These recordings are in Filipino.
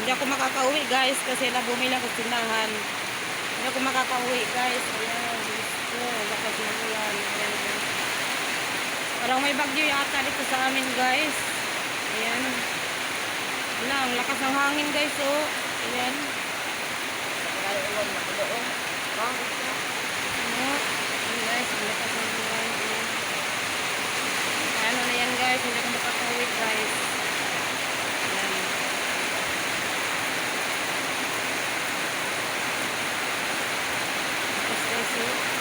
Hindi ako makakauwi guys kasi na bumili ako sa tindahan. Hindi ako makakauwi guys. Ayan. Ko. Lakas ng ulan. Ayan. guys. Parang may bagyo yata dito sa amin guys. Ayan. Wala, ang lakas ng hangin guys oh. Ayan. Ano? Ayan guys, ang lakas ng ulan. Ayan. Ano na yan guys, hindi ako makakauwi guys. Ayan. Lakas guys oh.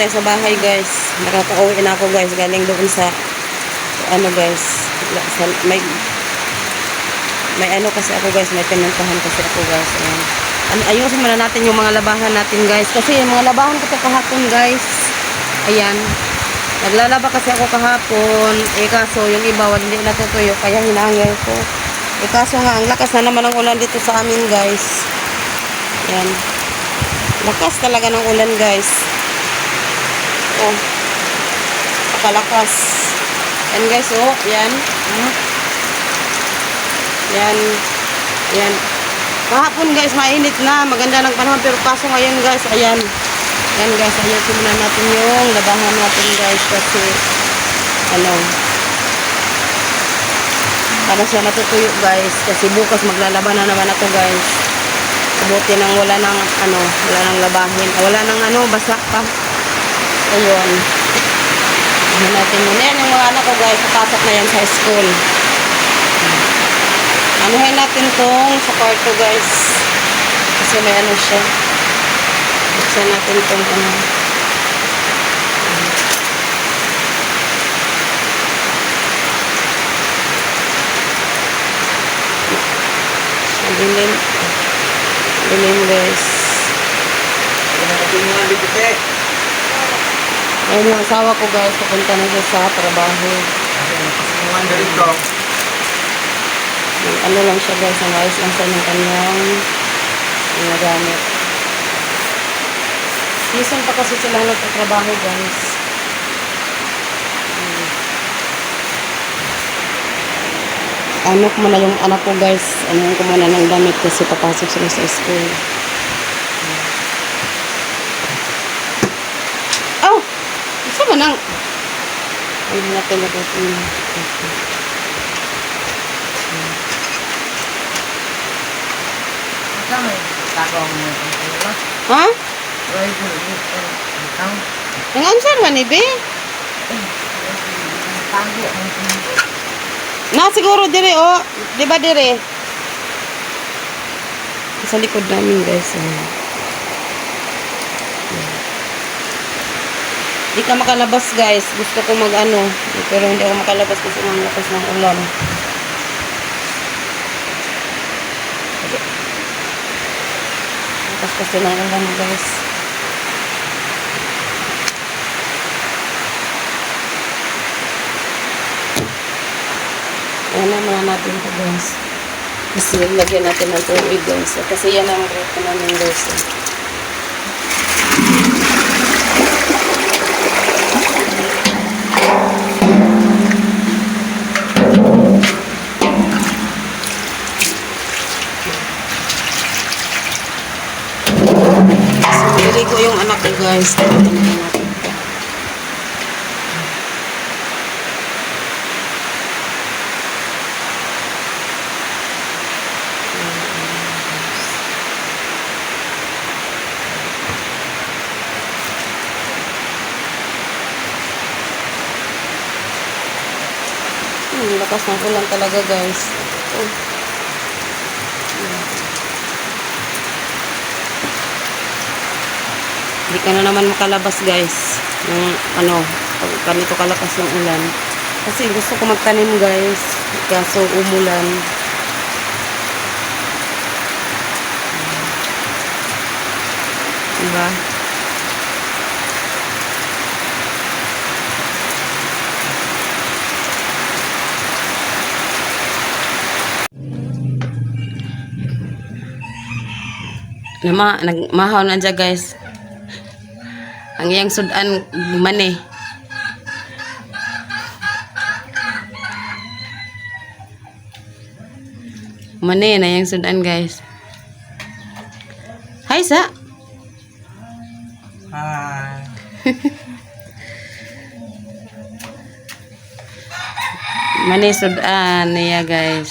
Na sa bahay guys. Nakaka-uwi na ako guys. Galing doon sa ano guys. Sa, may may ano kasi ako guys. May pinuntahan kasi ako guys. Ayan. Ano, ayusin muna natin yung mga labahan natin guys. Kasi yung mga labahan ko to kahapon guys. Ayan. Naglalaba kasi ako kahapon. Eh kaso yung iba hindi natutuyo. Kaya hinangil ko. Eh kaso nga ang lakas na naman ng ulan dito sa amin guys. Ayan. Lakas talaga ng ulan guys. Oh. Pakalakas. Yan guys, oh. Yan. Hmm. Yan. Yan. Kahapon guys, mainit na. Maganda ng panahon. Pero kaso ngayon guys, ayan. Yan guys, ayan. Simulan natin yung labahan natin guys. Kasi, ano, para siya matutuyo guys. Kasi bukas maglalaban na naman ako guys. Buti nang wala nang, ano, wala nang labahin. Wala nang, ano, basa pa. Ayun. Ano natin muna. Yan yung mga anak ko guys. Papasok na yan sa school. Anuhin natin tong sa kwarto guys. Kasi may ano siya. Buksan natin tong ano. Madilim. Madilim guys. Ayun yung asawa ko guys, pupunta na siya sa trabaho. Yung Ano lang siya guys, ang ayos lang siya ng kanyang mga gamit. Minsan pa kasi sila nagtatrabaho guys. Hmm. Ano ko muna yung anak ko guys, ano ko muna ng damit kasi papasok sila sa school. Oh! Ba nang... Ano na po Ha? Ang answer man ni Be? Na siguro dire oh. Di ba dire? Sa likod namin guys. Oh. Di ka makalabas guys. Gusto ko mag ano. Pero hindi ako makalabas kasi ang lakas ng ulan. Lakas kasi ng ulan guys. Ayan na muna natin ito guys. Kasi lagyan natin ng tubig guys. Kasi yan ang rito namin guys. eh. So, nililigo ko guys. Tingnan natin ito. Hmm, lakas ng ulan talaga guys. Oh. Hindi ka na naman makalabas guys. Yung ano, ganito kalakas yung ulan. Kasi gusto ko magtanim guys. Kaso umulan. Diba? Lama, nagmahaw na dyan guys. Ang iyang sudan mani. Mani na yung sudan guys. Hi sa. Hi. Mani sudan niya guys.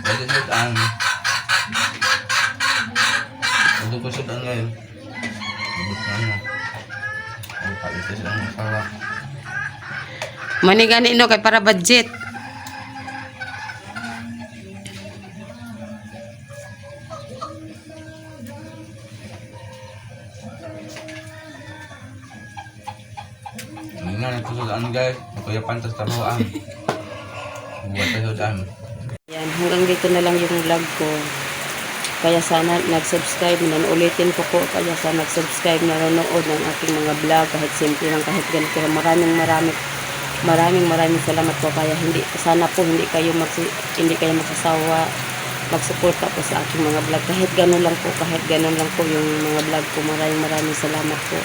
Pwede sudan. Ko sudan ngayon. Ano. Ang palitis ang no kay para budget. Hindi na nagsusudan guys. Kuya Pantas taruan. Buat tayo sudan. Yan, hanggang dito na lang yung vlog ko. Kaya sana nag-subscribe, nanulitin ko po. Kaya sana nag-subscribe, nanonood ng aking mga vlog. Kahit simple lang, kahit ganito. Maraming maraming maraming maraming salamat po. Kaya hindi, sana po hindi kayo, magsi, hindi kayo magsasawa magsuporta po sa aking mga vlog. Kahit ganun lang po, kahit ganun lang po yung mga vlog ko. Maraming maraming salamat po.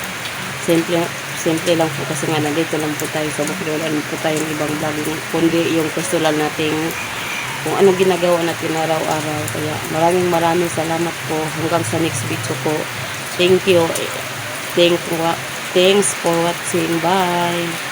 Simple, simple lang po kasi nga nandito lang po tayo sa Bukid. Wala naman po tayong ibang vlog. Kundi yung lang nating kung ano ginagawa natin araw-araw. Kaya maraming maraming salamat po. Hanggang sa next video po. Thank you. Thank, thanks for watching. Bye.